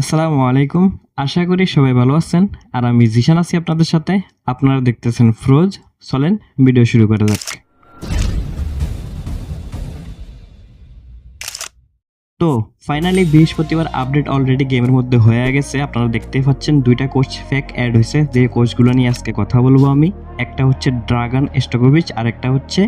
আসসালামু আলাইকুম। আশা করি সবাই ভালো আছেন। আর আমি জিশান আছি আপনাদের সাথে। আপনারা দেখতেছেন ফ্রোজ। চলেন ভিডিও শুরু করা যাক। তো ফাইনালি বৃহস্পতিবার আপডেট অলরেডি গেমের মধ্যে হয়ে গেছে। আপনারা দেখতেই পাচ্ছেন দুইটা কোচ ফেক অ্যাড হয়েছে। যে কোচগুলো নিয়ে আজকে কথা বলব আমি। একটা হচ্ছে ড্রাগন স্টকোভিচ আর একটা হচ্ছে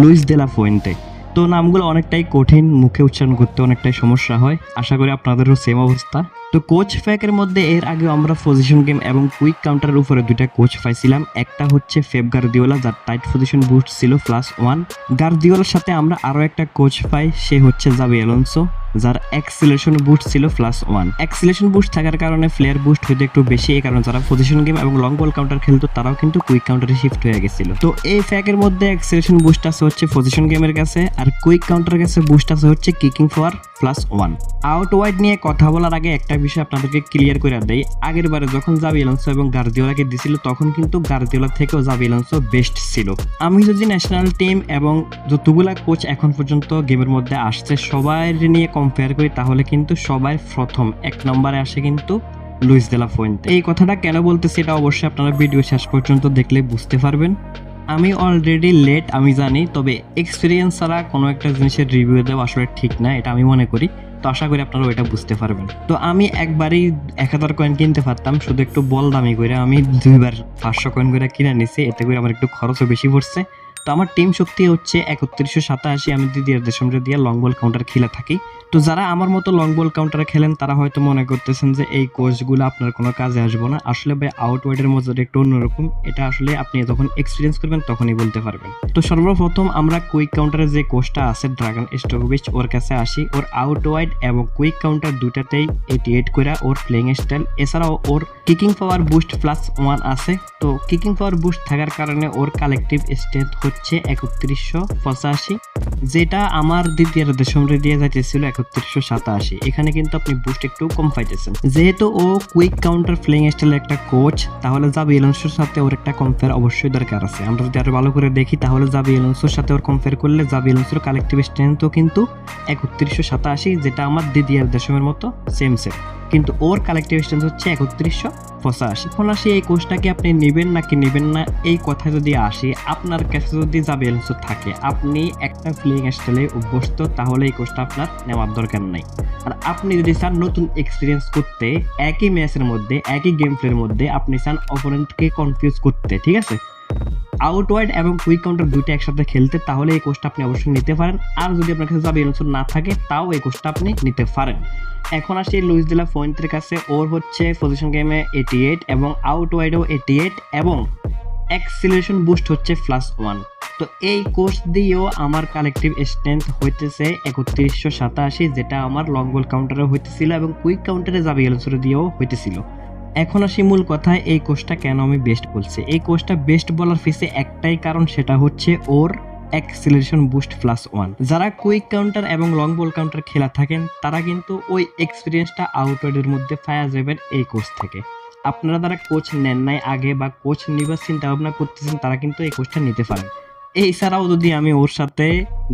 লুইস দেলা ফোয়েন্তে তো, নামগুলো অনেকটাই কঠিন। মুখে উচ্চারণ করতে অনেকটাই সমস্যা হয়। আশা করি আপনাদেরও সেম অবস্থা। তো কোচ ফ্যাকের মধ্যে এর আগে আমরা পজিশন গেম এবং কুইক কাউন্টারের উপরে দুইটা কোচ পাইছিলাম। একটা হচ্ছে ফেব গার্দিওলা যার টাইট পজিশন বুস্ট ছিল প্লাস ওয়ান গার্দিওলার সাথে আমরা আরও একটা কোচ পাই, সে হচ্ছে জাবি এলনসো যার অ্যাক্সিলেশন বুস্ট ছিল প্লাস ওয়ান অ্যাক্সিলেশন বুস্ট থাকার কারণে ফ্লেয়ার বুস্ট হইতে একটু বেশি, এই কারণে যারা পজিশন গেম এবং লং বল কাউন্টার খেলতো, তারাও কিন্তু কুইক কাউন্টারে শিফট হয়ে গেছিল। তো এই ফ্যাকের মধ্যে অ্যাক্সিলেশন বুস্ট আছে হচ্ছে পজিশন গেমের কাছে, আর কুইক কাউন্টার কাছে বুস্ট আছে হচ্ছে kicking for plus one out wide নিয়ে কথা বলার আগে একটা বিষয় আপনাদেরকে ক্লিয়ার করে দেয় আগের বারে যখন জাবি এলন্সো এবং গার্দিওলাকে দিছিল, তখন কিন্তু গার্দিওলা থেকেও জাবি এলন্সো বেস্ট ছিল। আমি যদি ন্যাশনাল টিম এবং যতগুলা কোচ এখন পর্যন্ত গেমের মধ্যে আসছে সবাই নিয়ে কম্পেয়ার করি, তাহলে কিন্তু সবাই প্রথম। এক নম্বরে আসে কিন্তু লুইস দেলা ফোয়েন্তে এই কথাটা কেন বলতেছি, এটা অবশ্যই আপনারা ভিডিও শেষ পর্যন্ত দেখলে বুঝতে পারবেন। আমি অলরেডি লেট আমি জানি, তবে এক্সপিরিয়েন্স ছাড়া কোনো একটা জিনিসের রিভিউ দেওয়া আসলে ঠিক না, এটা আমি মনে করি। তো আশা করি আপনারা ওইটা বুঝতে পারবেন। তো আমি একবারই এক হাজার কয়েন কিনতে পারতাম, শুধু একটু বল দামি করে আমি দুইবার পাঁচশো কয়েন করে কিনে নিছি, এতে করে আমার একটু খরচও বেশি পড়ছে। তো আমার টিম শক্তি হচ্ছে একত্রিশশো সাতাশি, আমি দিদিয়ার দেশমরে দিয়ে লং বল কাউন্টার খেলে থাকি। তো যারা আমার মতো লং বল কাউন্টারে খেলেন, তারা হয়তো মনে করতেছেন যে এই কোচগুলো আপনার কোনো কাজে আসব না। আসলে ভাই আউট ওয়াইডের মজাটা একটু অন্যরকম। এটা আসলে আপনি যখন এক্সপিরিয়েন্স করবেন, তখনই বলতে পারবেন। তো সর্বপ্রথম আমরা কুইক কাউন্টারে যে কোচটা আছে ড্রাগন স্টোকোভিচ ওর কাছে আসি। ওর আউট ওয়াইড এবং কুইক কাউন্টার দুটাতেই এটি এড করে ওর প্লেইং স্টাইল এছাড়াও ওর kicking power boost plus one আছে। তো কিকিং পাওয়ার বুস্ট থাকার কারণে ওর কালেকটিভ স্ট্রেংথ হচ্ছে একত্রিশশো পঁচাশি। যেটা আমার দ্বিতীয় দেশমরে দিয়ে যাইতেছিল একত্রিশশো সাতাশি। এখানে কিন্তু আপনি বুস্ট একটু কম পাইতেছেন। যেহেতু ও কুইক কাউন্টার প্লেইং স্টাইলের একটা কোচ তাহলে যাবে এলন্সোর সাথে ওর একটা কম্পেয়ার অবশ্যই দরকার আছে। আমরা যদি আরও ভালো করে দেখি, তাহলে যাবে এলন্সোর সাথে ওর কম্পেয়ার করলে যাবে এলন্সোর কালেকটিভ স্ট্রেংথও কিন্তু একত্রিশশো সাতাশি, যেটা আমার দিদিয়ার দেশমের মতো সেম সেম কিন্তু ওর কালেকটিভ স্ট্রেংথ হচ্ছে একত্রিশশো পঁচাশি। এখন আসি এই কোর্সটাকে আপনি নেবেন নাকি নেবেন না, এই কথা যদি আসি, আপনার কাছে যদি যাবে এলসো থাকে, আপনি একটা ফিলিং স্টাইলে অভ্যস্ত, তাহলে এই কোর্সটা আপনার নেওয়ার দরকার নাই। আর আপনি যদি চান নতুন এক্সপিরিয়েন্স করতে, একই ম্যাচের মধ্যে, একই গেম প্লের মধ্যে আপনি চান অপোনেন্টকে কনফিউজ করতে, ঠিক আছে? আউট ওয়াইড এবং কুইক কাউন্টার দুইটা একসাথে খেলতে, তাহলে এই কোর্সটা আপনি অবশ্যই নিতে পারেন। আর যদি আপনার কাছে যাবে এলসো না থাকে, তাও এই কোর্সটা আপনি নিতে পারেন। এখন আসি লুইস দিলা ফোয়েন্টের কাছে। ওর হচ্ছে পজিশন গেমে এইটি এইট এবং আউট ওয়াইডও এইটি এইট এবং অ্যাক্সিলেশন বুস্ট হচ্ছে প্লাস ওয়ান তো এই কোর্স দিয়েও আমার কালেকটিভ স্ট্রেংথ হইতেছে একত্রিশশো সাতাশি, যেটা আমার লং বল কাউন্টারে হইতেছিল এবং কুইক কাউন্টারে যাবে এলসোরে দিয়েও হইতেছিল। এখন আসি মূল কথায়, এই কোর্সটা কেন আমি বেস্ট বলছি? এই কোর্সটা বেস্ট বলার ফেসে একটাই কারণ, সেটা হচ্ছে ওর অ্যাক্সিলারেশন বুস্ট প্লাস ওয়ান যারা কুইক কাউন্টার এবং লং বল কাউন্টার খেলা থাকেন, তারা কিন্তু ওই এক্সপিরিয়েন্সটা আউটওয়ার্ডের মধ্যে পাওয়া যাবেন এই কোর্স থেকে। আপনারা যারা কোচ নেন নাই আগে বা কোচ নিবার চিন্তা ভাবনা করতেছেন, তারা কিন্তু এই কোচটা নিতে পারেন। এছাড়াও যদি আমি ওর সাথে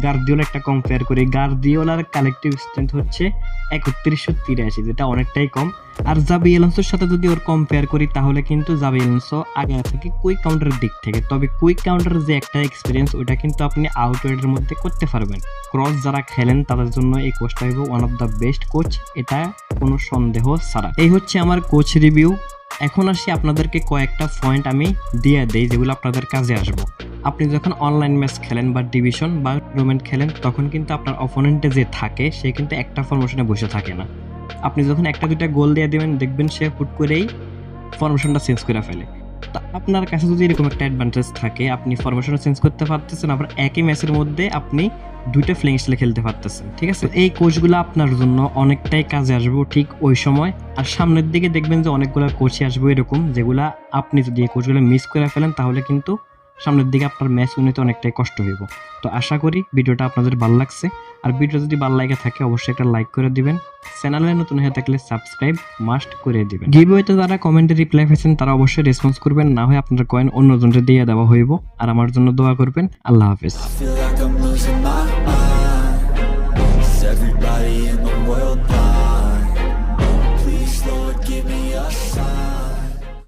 গার্দিওলা একটা কম্পেয়ার করি গার্দিওলার কালেকটিভ স্ট্রেংথ হচ্ছে একত্রিশশো তিরাশি, যেটা অনেকটাই কম। আর জাবি এলন্সোর সাথে যদি ওর কম্পেয়ার করি, তাহলে কিন্তু জাবি এলন্সো আগে থাকে কুইক কাউন্টারের দিক থেকে। তবে কুইক কাউন্টারের যে একটা এক্সপিরিয়েন্স ওইটা কিন্তু আপনি আউটওয়ার্ডের মধ্যে করতে পারবেন। ক্রস যারা খেলেন, তাদের জন্য এই কোচটা হইব one of the best coach এটা কোনো সন্দেহ ছাড়া। এই হচ্ছে আমার কোচ রিভিউ এখন আসি আপনাদেরকে কয়েকটা পয়েন্ট আমি দিয়ে দেই, যেগুলো আপনাদের কাজে আসব। আপনি যখন অনলাইন ম্যাচ খেলেন বা ডিভিশন বা টুর্নামেন্ট খেলেন, তখন কিন্তু আপনার অপোনেন্টে যে থাকে, সে কিন্তু একটা ফরমেশনে বসে থাকে না। আপনি যখন একটা দুটা গোল দিয়ে দেবেন, দেখবেন সে হুট করেই ফরমেশনটা চেঞ্জ করে ফেলে। আপনার কাছে যদি এরকম একটা অ্যাডভান্টেজ থাকে, আপনি ফরমেশন চেঞ্জ করতে পারতেছেন, আবার একই ম্যাচের মধ্যে আপনি দুইটা ফ্লিং স্টাইলে খেলতে পারতেছেন, ঠিক আছে? এই কোচগুলো আপনার জন্য অনেকটাই কাজে আসবে ঠিক ওই সময়। আর সামনের দিকে দেখবেন যে অনেকগুলো কোচই আসবে এরকম, যেগুলো আপনি যদি এই কোচগুলো মিস করে ফেলেন, তাহলে কিন্তু সামনের দিকে আপনার ম্যাচ উন্নতি অনেকটাই কষ্ট হইব। তো আশা করি ভিডিওটা আপনাদের ভালো লাগছে। আর ভিডিও যদি ভালো লাগে থাকে, অবশ্যই একটা লাইক করে দিবেন। চ্যানেলে নতুন হয়ে থাকলে সাবস্ক্রাইব মাস্ট করে দিবেন। গিভওয়েতে যারা কমেন্টে রিপ্লাই পেয়েছেন, তারা অবশ্যই রেসপন্স করবেন। না হয় আপনার কয়েন অন্যজনকে দিয়ে দেওয়া হইব। আর আমার জন্য দোয়া করবেন। আল্লাহ হাফেজ। Everybody in the world blind? Please, Lord, give me a sign.